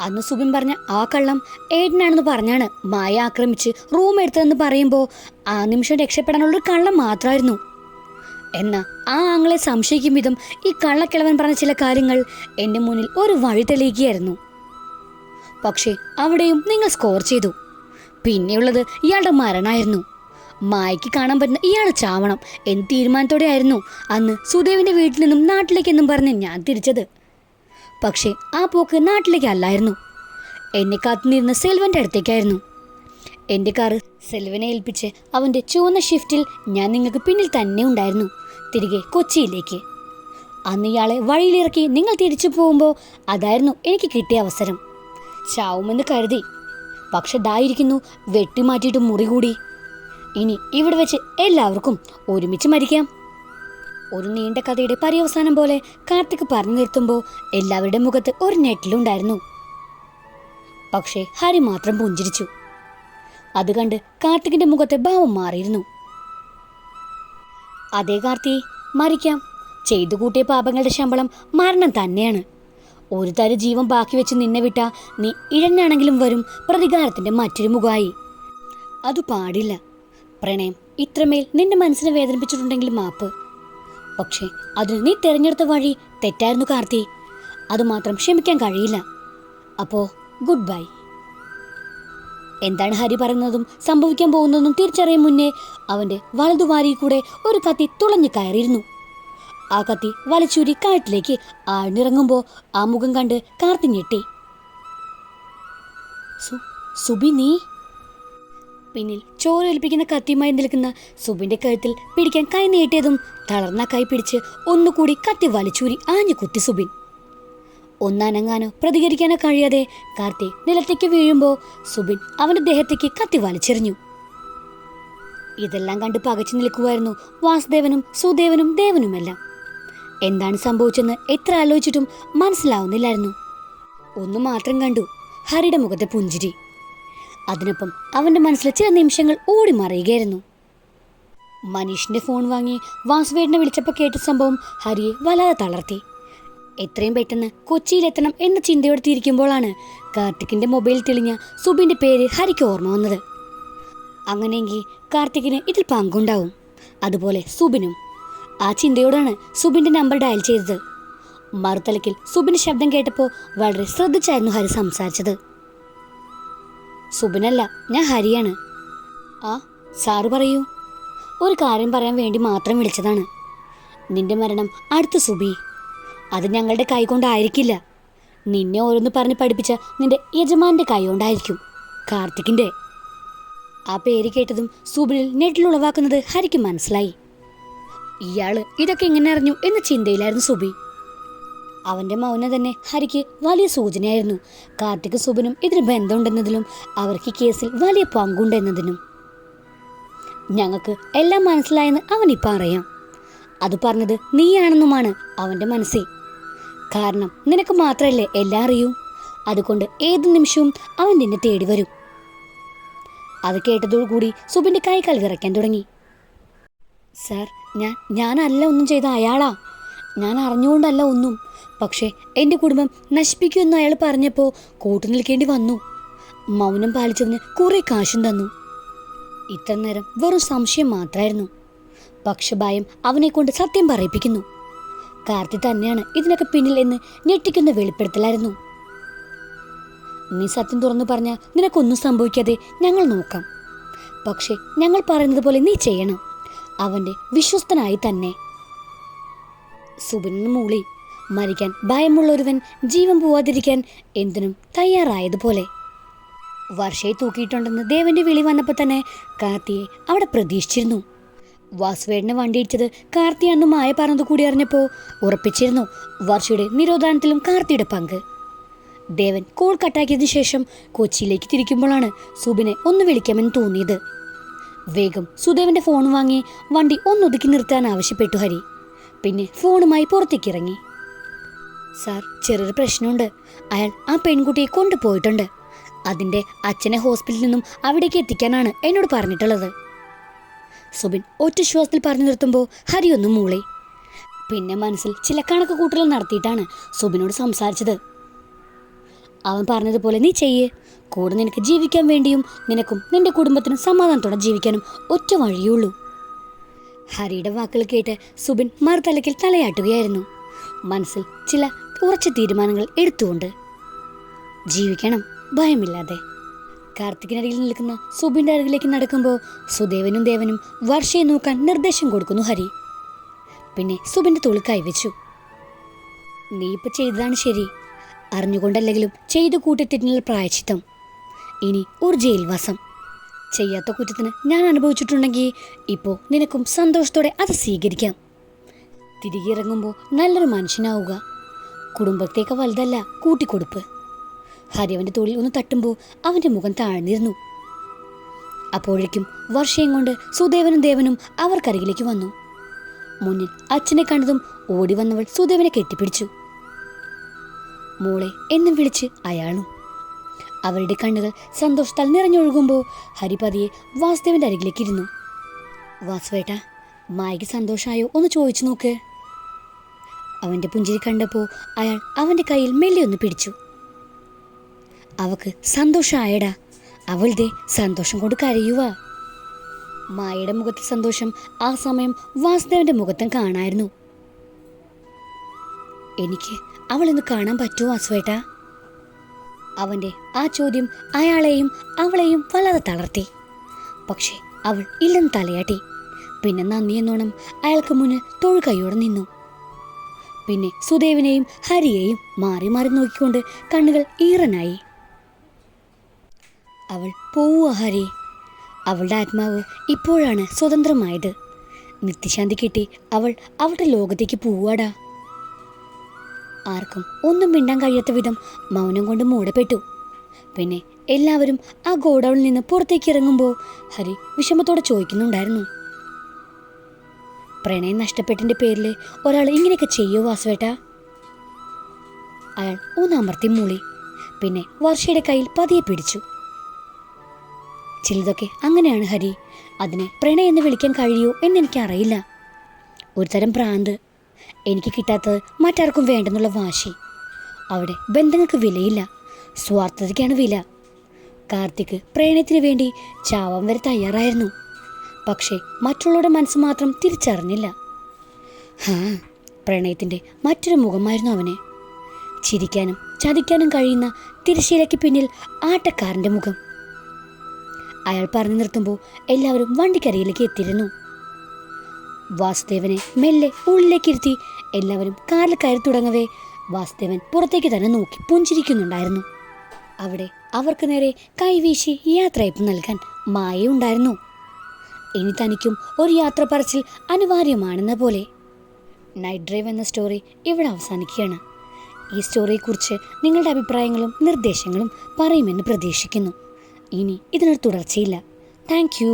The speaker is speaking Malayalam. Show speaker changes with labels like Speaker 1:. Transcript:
Speaker 1: അന്ന് സുബിൻ പറഞ്ഞ ആ കള്ളം ഏട്ടനാണെന്ന് പറഞ്ഞാണ് മായ ആക്രമിച്ച് റൂം എടുത്തതെന്ന് പറയുമ്പോൾ ആ നിമിഷം രക്ഷപ്പെടാനുള്ളൊരു കള്ളം മാത്രമായിരുന്നു. എന്നാൽ ആ ആങ്ങളെ സംശയിക്കും വിധം ഈ കള്ളക്കിളവൻ പറഞ്ഞ ചില കാര്യങ്ങൾ എന്റെ മുന്നിൽ ഒരു വഴി തെളിയിക്കുകയായിരുന്നു. പക്ഷേ അവിടെയും നിങ്ങൾ സ്കോർ ചെയ്തു. പിന്നെയുള്ളത് ഇയാളുടെ മരണമായിരുന്നു. മായയ്ക്ക് കാണാൻ പറ്റുന്ന ഇയാൾ ചാവണം എന്ന് തീരുമാനത്തോടെ ആയിരുന്നു അന്ന് സുദേവിന്റെ വീട്ടിൽ നിന്നും നാട്ടിലേക്കെന്നും പറഞ്ഞ് ഞാൻ തിരിച്ചത്. പക്ഷേ ആ പോക്ക് നാട്ടിലേക്ക് അല്ലായിരുന്നു. എന്നെ കാത്തുനിരുന്ന സെൽവന്റെ അടുത്തേക്കായിരുന്നു. എന്റെ കാറ് സെൽവനെ ഏൽപ്പിച്ച് അവന്റെ ചുവന്ന ഷിഫ്റ്റിൽ ഞാൻ നിങ്ങൾക്ക് പിന്നിൽ തന്നെ ഉണ്ടായിരുന്നു തിരികെ കൊച്ചിയിലേക്ക്. അന്ന് ഇയാളെ വഴിയിലിറക്കി നിങ്ങൾ തിരിച്ചു പോകുമ്പോൾ അതായിരുന്നു എനിക്ക് കിട്ടിയ അവസരം. ചാവുമെന്ന് കരുതി. പക്ഷെ ദായിരിക്കുന്നു വെട്ടിമാറ്റിയിട്ട് മുറികൂടി ഇനി ഇവിടെ വെച്ച് എല്ലാവർക്കും ഒരുമിച്ച് മരിക്കാം. ഒരു നീണ്ട കഥയുടെ പര്യവസാനം പോലെ കാർത്തിക് പറഞ്ഞു നിർത്തുമ്പോൾ എല്ലാവരുടെ മുഖത്ത് ഒരു നെറ്റിലുണ്ടായിരുന്നു പക്ഷേ ഹരി മാത്രം പുഞ്ചിരിച്ചു. അത് കണ്ട് കാർത്തികിന്റെ മുഖത്തെ ഭാവം മാറിയിരുന്നു. അതേ കാർത്തി മരിക്കാം. ചെയ്തു കൂട്ടിയ പാപങ്ങളുടെ ശമ്പളം മരണം തന്നെയാണ്. ഒരു തര ജീവൻ ബാക്കി വെച്ച് നിന്നെ വിട്ട നീ ഇഴഞ്ഞാണെങ്കിലും വരും പ്രതികാരത്തിന്റെ മറ്റൊരു മുഖമായി. അത് പാടില്ല. പ്രണയം ഇത്രമേൽ നിന്റെ മനസ്സിനെ വേദനിപ്പിച്ചിട്ടുണ്ടെങ്കിൽ മാപ്പ്. പക്ഷേ അതിന് നീ തിരഞ്ഞെടുത്ത വഴി തെറ്റായിരുന്നു കാർത്തി. അതുമാത്രം ക്ഷമിക്കാൻ കഴിയില്ല. അപ്പോ ഗുഡ് ബൈ എന്താണ് ഹരി പറയുന്നതും സംഭവിക്കാൻ പോകുന്നതും തിരിച്ചറിയും മുന്നേ അവന്റെ വലതുവാരിയിൽ കൂടെ ഒരു കത്തി തുളഞ്ഞു കയറിയിരുന്നു. ആ കത്തി വലച്ചൂരി കാട്ടിലേക്ക് ആഴ്ന്നിറങ്ങുമ്പോൾ ആ മുഖം കണ്ട് കാർത്തി ഞെട്ടി. സുബി നീ? പിന്നിൽ ചോരേൽപ്പിക്കുന്ന കത്തിയുമായി നിൽക്കുന്ന സുബിന്റെ കഴുത്തിൽ പിടിക്കാൻ കൈ നീട്ടിയതും തളർന്ന കൈ പിടിച്ച് ഒന്നുകൂടി കത്തി വലിച്ചൂരി ആഞ്ഞു കുത്തി സുബിൻ. ഒന്നനങ്ങാനോ പ്രതികരിക്കാനോ കഴിയാതെ കാർത്തി നിലത്തേക്ക് വീഴുമ്പോൾ സുബിൻ അവന്റെ ദേഹത്തേക്ക് കത്തി വലിച്ചെറിഞ്ഞു. ഇതെല്ലാം കണ്ട് പകച്ചു നിൽക്കുമായിരുന്നു വാസുദേവനും സുദേവനും ദേവനുമെല്ലാം. എന്താണ് സംഭവിച്ചെന്ന് എത്ര ആലോചിച്ചിട്ടും മനസ്സിലാവുന്നില്ലായിരുന്നു. ഒന്നു മാത്രം കണ്ടു. ഹരിയുടെ മുഖത്തെ പുഞ്ചിരി. അതിനൊപ്പം അവന്റെ മനസ്സിലെ ചില നിമിഷങ്ങൾ ഓടി മറിയുകയായിരുന്നു മനീഷിന്റെ ഫോൺ വാങ്ങി വാസുവേടിനെ വിളിച്ചപ്പോൾ കേട്ട സംഭവം ഹരിയെ വല്ലാതെ തളർത്തി. എത്രയും പെട്ടെന്ന് കൊച്ചിയിലെത്തണം എന്ന ചിന്തയോടെ തിരിക്കുമ്പോഴാണ് കാർത്തിക്കിന്റെ മൊബൈൽ തെളിഞ്ഞ സുബിന്റെ പേര് ഹരിക്ക് ഓർമ്മ വന്നത്. അങ്ങനെയെങ്കിൽ കാർത്തിക്കിന് ഇതിൽ പങ്കുണ്ടാവും. അതുപോലെ സുബിനും. ആ ചിന്തയോടാണ് സുബിന്റെ നമ്പർ ഡയൽ ചെയ്തത്. മറുതലക്കിൽ സുബിന്റെ ശബ്ദം കേട്ടപ്പോൾ വളരെ ശ്രദ്ധിച്ചായിരുന്നു ഹരി സംസാരിച്ചത്. സുബിനല്ല ഞാൻ ഹരിയാണ്. ആ സാറ് പറയൂ. ഒരു കാര്യം പറയാൻ വേണ്ടി മാത്രം വിളിച്ചതാണ്. നിന്റെ മരണം അടുത്ത സുബി. അത് ഞങ്ങളുടെ കൈകൊണ്ടായിരിക്കില്ല നിന്നെ ഓരോന്ന് പറഞ്ഞ് പഠിപ്പിച്ച നിന്റെ യജമാന്റെ കൈകൊണ്ടായിരിക്കും കാർത്തിക്കിന്റെ. ആ പേര് കേട്ടതും സുബിനിൽ നെറ്റിലുളവാക്കുന്നത് ഹരിക്ക് മനസ്സിലായി. ഇയാൾ ഇതൊക്കെ എങ്ങനെ അറിഞ്ഞു എന്ന ചിന്തയിലായിരുന്നു സുബി. അവന്റെ മൗനം തന്നെ ഹരിക്ക് വലിയ സൂചനയായിരുന്നു. കാർത്തിക് സുബനും ഇതിന് ബന്ധമുണ്ടെന്നതിലും അവർക്ക് കേസിൽ വലിയ പങ്കുണ്ടെന്നതിനും ഞങ്ങൾക്ക് എല്ലാം മനസ്സിലായെന്ന് അവൻ ഇപ്പം അറിയാം. അത് പറഞ്ഞത് നീയാണെന്നുമാണ് അവന്റെ മനസ്സിൽ. കാരണം നിനക്ക് മാത്രമല്ലേ എല്ലാം അറിയൂ? അതുകൊണ്ട് ഏത് നിമിഷവും അവൻ നിന്നെ തേടി വരും. അത് കേട്ടതോടുകൂടി സുബിന്റെ കൈകൾ വിറയ്ക്കാൻ തുടങ്ങി. സാർ ഞാൻ ഞാനല്ല ഒന്നും ചെയ്ത അയാളാ? ഞാൻ അറിഞ്ഞുകൊണ്ടല്ല ഒന്നും. പക്ഷേ എന്റെ കുടുംബം നശിപ്പിക്കുമെന്ന് അയാൾ പറഞ്ഞപ്പോൾ കൂട്ടു നിൽക്കേണ്ടി വന്നു. മൗനം പാലിച്ചതിന് കുറേ കാശും തന്നു. ഇത്ര നേരം വെറും സംശയം മാത്രമായിരുന്നു പക്ഷെ ഭയം അവനെ കൊണ്ട് സത്യം പറയിപ്പിക്കുന്നു. കാർത്തി തന്നെയാണ് ഇതിനൊക്കെ പിന്നിൽ എന്ന് ഞെട്ടിക്കുന്ന വെളിപ്പെടുത്തലായിരുന്നു. നീ സത്യം തുറന്നു പറഞ്ഞാൽ നിനക്കൊന്നും സംഭവിക്കാതെ ഞങ്ങൾ നോക്കാം. പക്ഷെ ഞങ്ങൾ പറയുന്നത് പോലെ നീ ചെയ്യണം. അവന്റെ വിശ്വസ്തനായി തന്നെ. സുബിന് മൂളി. മരിക്കാൻ ഭയമുള്ളൊരുവൻ ജീവൻ പോവാതിരിക്കാൻ എന്തിനും തയ്യാറായതുപോലെ. വർഷയെ തൂക്കിയിട്ടുണ്ടെന്ന് ദേവന്റെ വിളി വന്നപ്പോൾ തന്നെ കാർത്തിയെ അവിടെ പ്രതീക്ഷിച്ചിരുന്നു. വാസുവേടിനെ വണ്ടിയിടിച്ചത് കാർത്തിയാണെന്ന് മായ പറഞ്ഞത് കൂടി അറിഞ്ഞപ്പോൾ ഉറപ്പിച്ചിരുന്നു വർഷയുടെ നിരോധാനത്തിലും കാർത്തിയുടെ പങ്ക്. ദേവൻ കോൾ കട്ടാക്കിയതിനു ശേഷം കൊച്ചിയിലേക്ക് തിരിക്കുമ്പോഴാണ് സുബിനെ ഒന്ന് വിളിക്കാമെന്ന് തോന്നിയത്. വേഗം സുദേവന്റെ ഫോൺ വാങ്ങി വണ്ടി ഒന്നൊതുക്കി നിർത്താൻ ആവശ്യപ്പെട്ടു ഹരി. പിന്നെ ഫോണുമായി പുറത്തേക്കിറങ്ങി. സാർ ചെറിയൊരു പ്രശ്നമുണ്ട്. അയാൾ ആ പെൺകുട്ടിയെ കൊണ്ടുപോയിട്ടുണ്ട്. അതിന്റെ അച്ഛനെ ഹോസ്പിറ്റലിൽ നിന്നും അവിടേക്ക് എത്തിക്കാനാണ് എന്നോട് പറഞ്ഞിട്ടുള്ളത്. സുബിൻ ഒറ്റ ശ്വാസത്തിൽ പറഞ്ഞു നിർത്തുമ്പോൾ ഹരി ഒന്ന് മൂളി. പിന്നെ മനസ്സിൽ ചില കണക്ക് കൂട്ടലുകൾ നടത്തിയിട്ടാണ് സുബിനോട് സംസാരിച്ചത്. അവൻ പറഞ്ഞതുപോലെ നീ ചെയ്യേ. കൂടെ നിനക്ക് ജീവിക്കാൻ വേണ്ടിയും നിനക്കും നിന്റെ കുടുംബത്തിനും സമാധാനത്തോടെ ജീവിക്കാനും ഒറ്റ വഴിയുള്ളൂ ഹരിയുടെ വാക്കുകൾ കേട്ട് സുബിൻ മറുതലക്കിൽ തലയാട്ടുകയായിരുന്നു. മനസ്സിൽ ചില ഉറച്ച തീരുമാനങ്ങൾ എടുത്തുകൊണ്ട്. ജീവിക്കണം ഭയമില്ലാതെ. കാർത്തികിനടിയിൽ നിൽക്കുന്ന സുബിന്റെ അരികിലേക്ക് നടക്കുമ്പോൾ സുദേവനും ദേവനും വർഷയെ നോക്കാൻ നിർദ്ദേശം കൊടുക്കുന്നു ഹരി. പിന്നെ സുബിന്റെ തുളുക്കായി കൈവച്ചു. നീ ഇപ്പം ചെയ്തതാണ് ശരി. അറിഞ്ഞുകൊണ്ടല്ലെങ്കിലും ചെയ്തു കൂട്ടിത്തെറ്റിനുള്ള പ്രായച്ചിത്തം. ഇനി ഒരു ജയിൽവാസം. ചെയ്യാത്ത കുറ്റത്തിന് ഞാൻ അനുഭവിച്ചിട്ടുണ്ടെങ്കിൽ ഇപ്പോൾ നിനക്കും സന്തോഷത്തോടെ അത് സ്വീകരിക്കാം. തിരികെ ഇറങ്ങുമ്പോൾ നല്ലൊരു മനുഷ്യനാവുക. കുടുംബത്തേക്ക് വലുതല്ല കൂട്ടിക്കൊടുപ്പ്. ഹരിയവന്റെ തോളിൽ ഒന്ന് തട്ടുമ്പോൾ അവന്റെ മുഖം താഴ്ന്നിരുന്നു. അപ്പോഴേക്കും വർഷയും കൊണ്ട് സുദേവനും ദേവനും അവർക്കരികിലേക്ക് വന്നു. മുന്നിൽ അച്ഛനെ കണ്ടതും ഓടി വന്നവൾ സുദേവനെ കെട്ടിപ്പിടിച്ചു. മോളെ എന്നും വിളിച്ച് അയാളും അവരുടെ കണ്ണുകൾ സന്തോഷത്താൽ നിറഞ്ഞൊഴുകുമ്പോൾ ഹരിപതിയെ വാസുദേവന്റെ അരികിലേക്ക് ഇരുന്നു. വാസുവേട്ട മായയ്ക്ക് സന്തോഷമായോ ഒന്ന് ചോദിച്ചു നോക്ക്. അവന്റെ പുഞ്ചിരി കണ്ടപ്പോൾ അയാൾ അവന്റെ കയ്യിൽ മെല്ലെ ഒന്ന് പിടിച്ചു. അവക്ക് സന്തോഷമായടാ അവളുടെ സന്തോഷം കൊണ്ട് കരയുക മായയുടെ മുഖത്തെ സന്തോഷം ആ സമയം വാസുദേവന്റെ മുഖത്തും കാണായിരുന്നു. എനിക്ക് അവളൊന്ന് കാണാൻ പറ്റുമോ വാസുവേട്ടാ? അവന്റെ ആ ചോദ്യം അയാളെയും അവളെയും വളരെ തളർത്തി. പക്ഷേ അവൾ ഇല്ലെന്ന് തലയാട്ടി. പിന്നെ നന്ദിയെന്നോണം അയാൾക്ക് മുന്നിൽ തൊഴു കൈയോടെ നിന്നു. പിന്നെ സുദേവിനെയും ഹരിയെയും മാറി മാറി നോക്കിക്കൊണ്ട് കണ്ണുകൾ ഈറനായി. അവൾ പോവുക ഹരി. അവളുടെ ആത്മാവ് ഇപ്പോഴാണ് സ്വതന്ത്രമായത്. നിത്യശാന്തി കിട്ടി അവൾ അവളുടെ ലോകത്തേക്ക് പോവാടാ ആർക്കും ഒന്നും മിണ്ടാൻ കഴിയാത്ത വിധം മൗനം കൊണ്ട് മൂടപ്പെട്ടു. പിന്നെ എല്ലാവരും ആ ഗോഡൌണിൽ നിന്ന് പുറത്തേക്ക് ഇറങ്ങുമ്പോൾ ഹരി വിഷമത്തോടെ ചോദിക്കുന്നുണ്ടായിരുന്നു. പ്രണയം നഷ്ടപ്പെട്ടതിന്റെ പേരിൽ ഒരാൾ ഇങ്ങനെയൊക്കെ ചെയ്യോ വാസുവേട്ട? അയാൾ ഒന്നമർത്തി മൂളി. പിന്നെ വർഷയുടെ കയ്യിൽ പതിയെ പിടിച്ചു. ചിലതൊക്കെ അങ്ങനെയാണ് ഹരി. അതിനെ പ്രണയം എന്ന് വിളിക്കാൻ കഴിയോ എന്നെനിക്കറിയില്ല ഒരു തരം ഭ്രാന്ത് എനിക്ക് കിട്ടാത്തത് മറ്റാർക്കും വേണ്ടെന്നുള്ള വാശി. അവിടെ ബന്ധങ്ങൾക്ക് വിലയില്ല. സ്വാർത്ഥതയ്ക്കാണ് വില. കാർത്തിക് പ്രണയത്തിന് വേണ്ടി ചാവാൻ വരെ തയ്യാറായിരുന്നു. പക്ഷേ മറ്റുള്ളവരുടെ മനസ്സ് മാത്രം തിരിച്ചറിഞ്ഞില്ല. ഹാ പ്രണയത്തിന്റെ മറ്റൊരു മുഖമായിരുന്നു അവനെ. ചിരിക്കാനും ചതിക്കാനും കഴിയുന്ന തിരശ്ശീലയ്ക്ക് പിന്നിൽ ആട്ടക്കാരന്റെ മുഖം. അയാൾ പറഞ്ഞു നിർത്തുമ്പോൾ എല്ലാവരും വണ്ടിക്കരയിലേക്ക് എത്തിയിരുന്നു. വാസുദേവനെ മെല്ലെ ഉള്ളിലേക്കിരുത്തി എല്ലാവരും കാറിൽ കയറി തുടങ്ങവേ വാസുദേവൻ പുറത്തേക്ക് തന്നെ നോക്കി പുഞ്ചിരിക്കുന്നുണ്ടായിരുന്നു. അവിടെ അവർക്ക് നേരെ കൈവീശി യാത്രയപ്പ് നൽകാൻ മായയുണ്ടായിരുന്നു ഇനി തനിക്കും ഒരു യാത്ര പറച്ചിൽ അനിവാര്യമാണെന്ന പോലെ. നൈറ്റ് ഡ്രൈവ് എന്ന സ്റ്റോറി ഇവിടെ അവസാനിക്കുകയാണ്. ഈ സ്റ്റോറിയെക്കുറിച്ച് നിങ്ങളുടെ അഭിപ്രായങ്ങളും നിർദ്ദേശങ്ങളും പറയുമെന്ന് പ്രതീക്ഷിക്കുന്നു. ഇനി ഇതിനൊരു തുടർച്ചയില്ല. താങ്ക്